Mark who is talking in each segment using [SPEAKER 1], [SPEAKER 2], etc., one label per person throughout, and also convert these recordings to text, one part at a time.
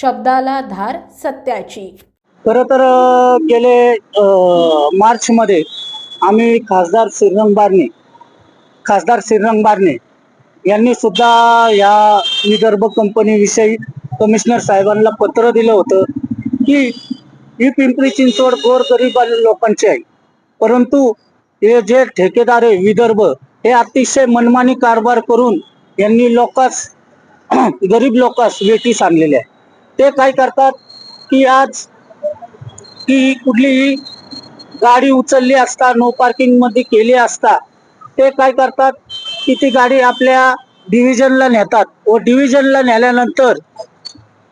[SPEAKER 1] शब्दाला धार सत्याची.
[SPEAKER 2] खरं तर गेले मार्च मार्चमध्ये आम्ही खासदार श्रीरंग बारणे खासदार श्रीरंग बारणे यांनी सुद्धा या विदर्भ कंपनीविषयी कमिशनर साहेबांना पत्र दिलं होतं की ही पिंपरी चिंचवड गोरगरीब लोकांची आहे. परंतु हे जे ठेकेदार आहे विदर्भ हे अतिशय मनमानी कारभार करून यांनी लोकांस गरीब लोकांस वेटीस आणलेले आहे. ते काय करतात की आज की कुठलीही गाडी उचलली असता नो पार्किंगमध्ये केली असता ते काय करतात की ती गाडी आपल्या डिव्हिजनला नेतात. व डिव्हिजनला नेल्यानंतर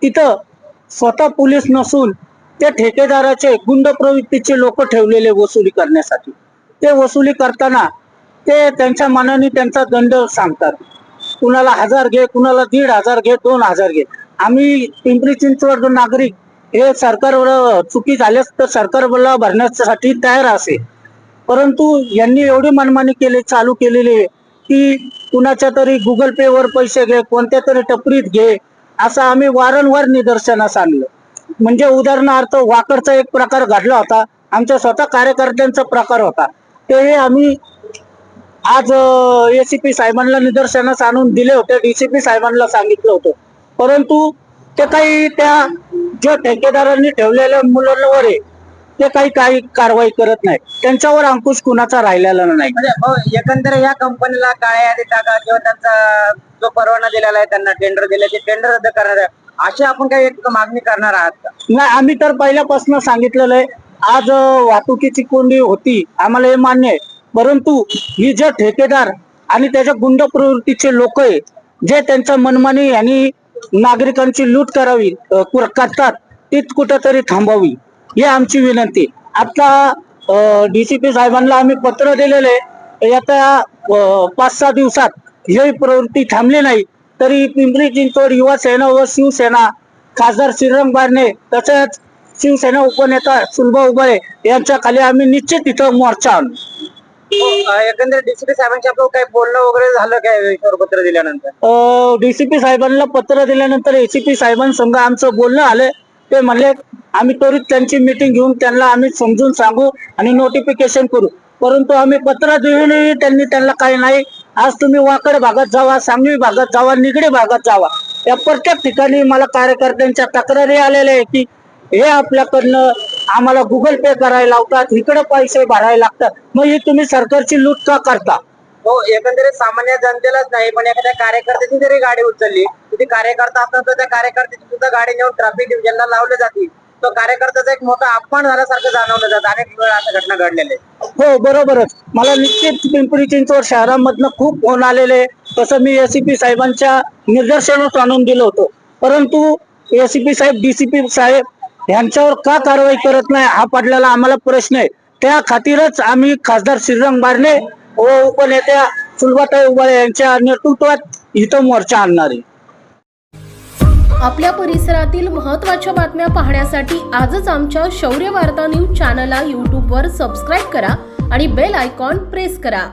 [SPEAKER 2] तिथं स्वतः पोलीस नसून त्या ठेकेदाराचे गुंड प्रवृत्तीचे लोक ठेवलेले वसुली करण्यासाठी. ते वसुली करताना ते त्यांच्या मनाने त्यांचा दंड सांगतात. कुणाला हजार घे कुणाला दीड हजार घे दोन हजार घे. आम्ही पिंपरी चिंचवड नागरिक हे सरकारवर चुकी झाल्यास तर सरकारला भरण्यासाठी तयार असे. परंतु यांनी एवढी मनमानी केली चालू केलेली आहे की कुणाच्या तरी गुगल पे वर पैसे घे कोणत्या तरी टपरीत घे असं आम्ही वारंवार निदर्शनास आणलं. म्हणजे उदाहरणार्थ वाकडचा एक प्रकार घडला होता. आमच्या स्वतः कार्यकर्त्यांचा प्रकार होता. ते आम्ही आज एसीपी साहेबांना निदर्शनास आणून दिले होते. डीसीपी साहेबांना सांगितलं होतं. परंतु ते काही त्या ज्या ठेकेदारांनी ठेवलेल्या मुलांवर आहे ते काही काही कारवाई करत नाही. त्यांच्यावर अंकुश कुणाचा राहिलेला नाही.
[SPEAKER 3] म्हणजे एकंदर या कंपनीला काळ्या यादी टाका किंवा त्यांचा जो परवाना दिलेला आहे त्यांना टेंडर दिले ते टेंडर रद्द करणार आहे. अशी आपण काही एक मागणी करणार आहात का?
[SPEAKER 2] नाही आम्ही तर पहिल्यापासून सांगितलेलं आहे आज वाहतुकीची कोंडी होती. आम्हाला हे मान्य आहे. परंतु ही जे ठेकेदार आणि त्याच्या गुंड प्रवृत्तीचे लोक आहे जे त्यांच्या मनमानी आणि नागरिकांची लूट करावी करतात ती कुठेतरी थांबावी ही आमची विनंती आता डीसीपी साहेबांना आम्ही पत्र दिलेले येत्या पाच सहा दिवसात ही प्रवृत्ती थांबली नाही तरी पिंपरी चिंचवड युवा सेना व शिवसेना खासदार श्रीरंग बारणे तसेच शिवसेना उपनेता सुलभा उबळे यांच्या खाली आम्ही निश्चित इथं मोर्चा आणू.
[SPEAKER 3] हो, अं, एकंदर डीसीपी साहेबांची आपलं काही बोलणं वगैरे झालं काय पत्र दिल्यानंतर?
[SPEAKER 2] डीसीपी साहेबांना पत्र दिल्यानंतर एसीपी साहेबांसंग आमचं बोलणं आलं ते म्हणले आम्ही त्वरित त्यांची मिटिंग घेऊन त्यांना आम्ही समजून सांगू आणि नोटिफिकेशन करू. परंतु आम्ही पत्र देऊनही त्यांनी त्यांना काही नाही. आज तुम्ही वाकड भागात जावा सांगवी भागात जावा निगडी भागात जावा. या प्रत्येक ठिकाणी मला कार्यकर्त्यांच्या तक्रारी आलेल्या आहे की हे आपल्याकडनं आम्हाला गुगल पे करायला लावतात इकडे पैसे भरायला लागतात. मग ही तुम्ही सरकारची लूट का करता?
[SPEAKER 3] हो एकंदरीत सामान्य जनतेलाच नाही पण एखाद्या कार्यकर्त्याची जरी गाडी उचलली ती कार्यकर्ता असतात तर त्या कार्यकर्त्याची सुद्धा गाडी नेऊन ट्रॅफिक डिव्हिजनला लावले जाते तो कार्यकर्त्याचा एक मोठा अपमान झाल्यासारखं जाणवलं जातं. अनेक वेळा अशा घटना घडलेल्या.
[SPEAKER 2] हो बरोबरच. मला निश्चित पिंपरी चिंचवड शहरामधनं खूप फोन आलेले. तसं मी एसीपी साहेबांच्या निदर्शनास आणून दिलं होतं. परंतु एसीपी साहेब डीसीपी साहेब यांच्यावर का कारवाई करत नाही हा पडलेला आम्हाला प्रश्न आहे. त्या खातीरच आम्ही खासदार श्रीरंग बारणे व उपनेत्या सुलभाताई उबाळे यांच्या नेतृत्वात इथं मोर्चा आणणार आहे.
[SPEAKER 1] आपल्या परिसरातील महत्त्वाच्या बातम्या पाहण्यासाठी आजच आमच्या शौर्य वार्ता न्यूज चॅनलला यूट्यूबवर सबस्क्राईब करा आणि बेल आयकॉन प्रेस करा.